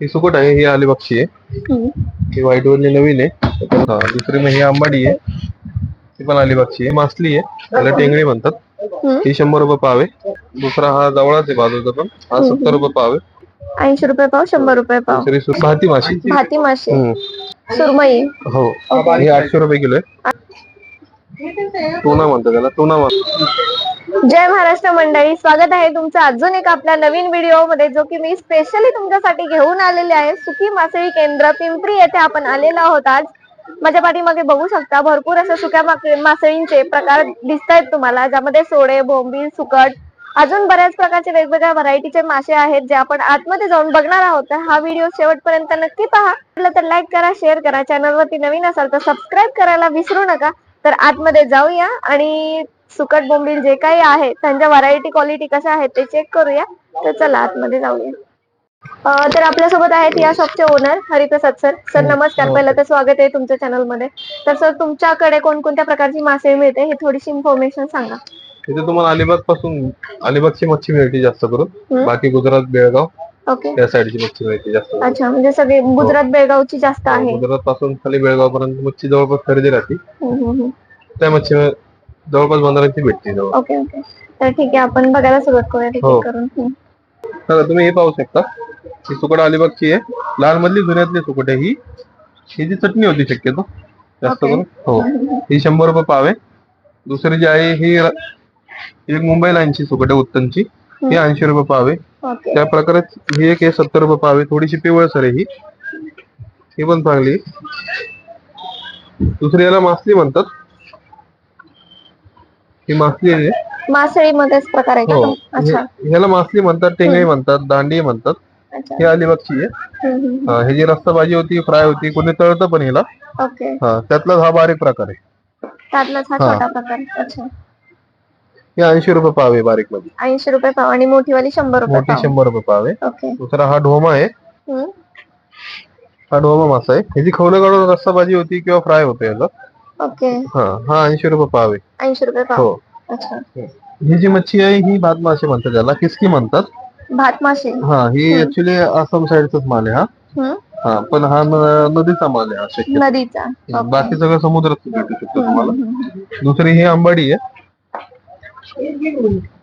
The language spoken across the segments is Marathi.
ही सुकट आहे ही अलिबागची आहे. ही व्हाईट वरली नवीन आहे. हा, दुसरी मग ही आंबाडी आहे. ती पण अलिबागची आहे. मासली आहे. त्याला टेंगडी म्हणतात. ही शंभर रुपये पाव आहे. दुसरा हा जवळाच आहे बाजूचा पण. हा सत्तर रुपये पाव आहे. ऐंशी रुपये पाव शंभर रुपये पाव. दुसरी सु- भाती माशी. भाती मासे हम्म. सुरमई. हो. ही आठशे रुपये किलो आहे. टोना म्हणतात त्याला. टोना म्हणतात जय महाराष्ट्र मंडळी स्वागत आहे तुमचं अजून एक आपल्या नवीन व्हिडिओमध्ये जो की मी स्पेशली तुमच्यासाठी घेऊन आलेले आहे. सुखी मासळी केंद्र पिंपरी येथे आपण आलेलो आहोत आज. माझ्या पाठीमागे बघू शकता भरपूर अशा सुक्या मासळींचे प्रकार दिसत आहेत तुम्हाला ज्यामध्ये सोडे बोंबील सुकट अजून बऱ्याच प्रकारचे वेगवेगळ्या व्हरायटीचे मासे आहेत जे आपण आतमध्ये जाऊन बघणार आहोत. तर हा व्हिडिओ शेवटपर्यंत नक्की पहा. म्हटलं तर लाईक करा शेअर करा. चॅनलवरती नवीन असाल तर सबस्क्राईब करायला विसरू नका. तर आतमध्ये जाऊया आणि सुकट बोंबील जे काही आहे त्यांच्या व्हरायटी क्वालिटी कशा आहेत ते चेक करूया. तर चला आतमध्ये जाऊया. तर आपल्यासोबत आहेत या शॉपचे ओनर हरिप्रसाद सर सर नमस्कार. पहिलं तर स्वागत आहे तुमच्या चॅनलमध्ये तर सर तुमच्याकडे कोणकोणत्या प्रकारची मासे मिळते हे थोडीशी इन्फॉर्मेशन सांगा. इथे तुम्हाला अलिबागपासून अलिबागची मच्छी मिळते जास्त करून. बाकी गुजरात बेळगाव ओके. त्या साईडची मच्छी मिळते जास्त. अच्छा म्हणजे सगळे गुजरात बेळगावची जास्त आहे. गुजरात पासून खाली बेळगाव पर्यंत मच्छी जवळपास खरेदी राहते. त्या मच्छी जवळपास बंदरांची भेटते जवळ. Okay okay. तर ठीक आहे आपण बघायला सुरुवात करूया ठीक हो. करून हम्म. बघा, तुम्ही हे पाहू शकता. ही सुकट अलिबागची आहे. लाल मधली जुन्यातली सुकट आहे ही. ही जी चटणी होती शक्यतो. जास्त. करून. हो. ही शंभर रुपये पाव आहे. दुसरी जी आहे ही र- ही एक मुंबई लाईनची सुकट आहे उत्तनची. ही ऐंशी रुपये पाव आहे. ओके. त्या प्रकारे ही एक आहे सत्तर रुपये पाव आहे. थोडीशी पिवळसर आहे ही. ही पण चांगली आहे. दुसरी याला मासली म्हणतात. ही मासली आहे. मासळीमध्येच प्रकार आहे का हो. तो? अच्छा. हे- ह्याला मासली म्हणतात टेंगई म्हणतात दांडी म्हणतात. अच्छा. ही अलिबागची आहे. हम्म, हम्म, हा, हे जी रस्ता भाजी होती फ्राय होती कोणी तळतं पण हिला. ओके. हा त्यातलाच हा बारीक प्रकार आहे. त्यातलाच हा हा. छोटा प्रकार अच्छा. हे ऐंशी रुपये पाव आहे बारीकमध्ये ऐंशी रुपये पाव आणि मोठीवाली शंभर रुपये मोठी पाव. शंभर रुपये पाव आहे. ओके. दुसरा हा ढोमा आहे. हम्म. हा ढोमा मासा आहे. ह्याची खवलं काढून रस्सा भाजी होती किंवा फ्राय होते याला ओके. हा हा ऐंशी रुपये पाव आहे. ऐंशी रुपये पाव. हो. अच्छा. ही. जी मच्छी आहे ही भात मासे म्हणतात त्याला किसकी म्हणतात? भात मासे. हा ही ऍक्च्युली आसाम साईडचाच माल आहे हा. हम्म. हा पण हा न- नदीचा माल आहे हा नदीचा. बाकी सगळं समुद्रात भेटू शकतो तुम्हाला. दुसरी ही आंबाडी आहे.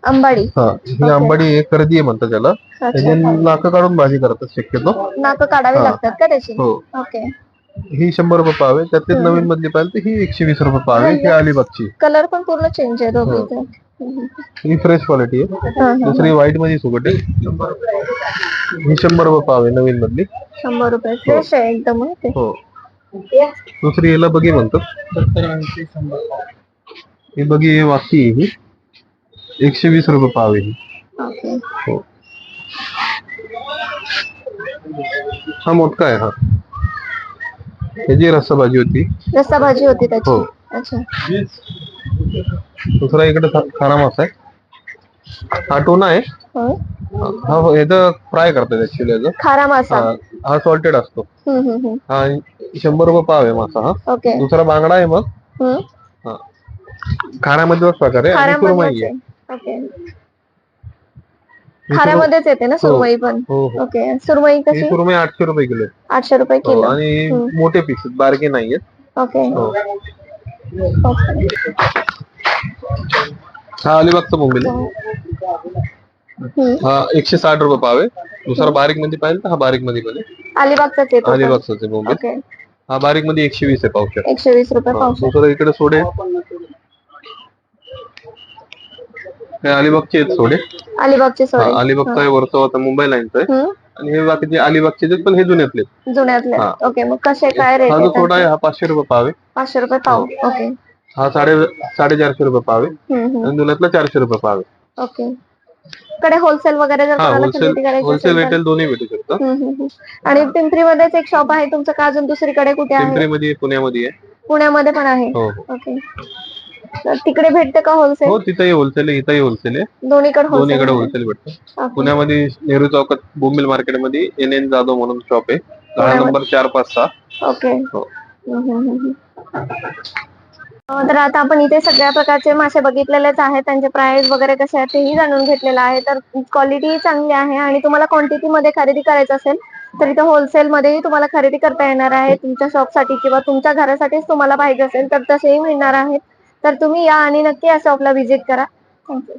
अंबाडी हा ही आंबाडी आहे कर्दी आहे म्हणतात त्याला अच्छा. त्याची नाक काढून भाजी करतात शक्यतो. नाक काढावी हा. लागतात का त्याची? हो. ओके. ही शंभर रुपये पाव आहे. त्यातली नवीन मधली पाहिजे तर ही एकशे वीस रुपये पाव आहे. ही अलिबागची कलर पण पूर्ण चेंज आहे. हम्म. ही. फ्रेश क्वालिटी आहे. दुसरी व्हाईट मध्ये सुकट आहे ही शंभर रुपये पाव आहे नवीन मधली. शंभर रुपये. फ्रेश आहे एकदम हं ते. हो. दुसरी याला बगी म्हणतात. ही बगी वाकी आहे ही. एकशे वीस रुपये पाव आहे ही. ओके हो. हा मोठा आहे हा. ह्याची रस्सा भाजी होती. रस्सा भाजी होती त्याची. हो. अच्छा. दुसरा इकडे खा- खाना मासा आहे. हा टोना आहे हं. हा फ्राय करतात ऍक्च्युली खारा मासा हा. हा सॉल्टेड असतो. हम्म, हम्म, हम्म. हा शंभर रुपये पाव आहे मासा हा. ओके. दुसरा बांगडा आहे मग. हम्म. हा. खाण्यामध्येच प्रकार आहे आणि सुरमई आहे. ओके. खाऱ्यामध्येच येते ना सुरमई पण? हो हो. ओके. सुरमई ही कशी? सुरमई आठशे रुपये किलो आहे. आठशे रुपये हो, किलो. आणि मोठे पीस बारके नाहीयेत ओके. हो. ओके. हा अलिबागचा बोंबील आहे. हम्म. हा एकशे साठ रुपये पाव आहे. दुसरा बारीकमध्ये पाहिजे तर हा बारीकमध्ये पण आहे. अलिबागचाच येतो बोंबील ओके. हा बारीकमध्ये एकशे वीस आहे पावशे एकशे वीस रुपये पावशे दुसरं इकडे सोडे. हे अलिबागचे आहेत सोडे अलिबागचे हा, सोडे अलिबागचा आहे वरचा होता मुंबई लाईनचा आहे. हम्म. आणि हे बाकीचे अलिबागचे आहेत, पण हे जुन्यातले आहेत. जुन्यातले हा. ओके मग कसे काय रेट हा जो सोडा आहे हा पाचशे रुपये पाव पाचशे रुपये पाव. हो. ओके. हा साडे साडेचारशे रुपये पाव आहे. हम्म, हम्म. आणि जुन्यातला चारशे रुपये पाव ओके. कडे होलसेल वगैरे जर हा कोणाला होलसेल खरेदी करायची होलसेल असेल तर- रिटेल दोन्ही भेटू शकतं. हम्म, हम्म, हम्म. आणि पिंपरी मध्येच एक शॉप आहे तुमचं का अजून दुसरीकडे कुठे आहे? पिंपरी मध्ये पुण्यामध्ये आहे. पुण्यामध्ये पण आहे. हो हो. ओके. तिकडे भेटते का होलसेल हो तिथेही होलसेल आहे होलसेल आहे. दोन्हीकडे दोन्हीकडे होलसेल भेटतं. पुण्यामध्ये नेहरू चौकात बोमिल मार्केटमध्ये एन एन जाधव म्हणून शॉप आहे. नंबर चार पाच सहा. ओके. हो. तर आता आपण इथे सगळ्या प्रकारचे मासे बघितलेलेच आहेत. त्यांचे प्राइस वगैरे कसे आहेत तेही जाणून घेतलेलं आहे. तर क्वालिटी चांगली आहे आणि तुम्हाला क्वांटिटी मध्ये खरेदी करायचं असेल तर इथे होलसेल मध्येही तुम्हाला खरेदी करता येणार आहे. तुमच्या शॉपसाठी किंवा तुमच्या घरासाठीच तुम्हाला पाहिजे असेल तर तसेही मिळणार आहेत. तर तुम्ही या आणि नक्की या शॉपला व्हिजिट करा. थँक्यू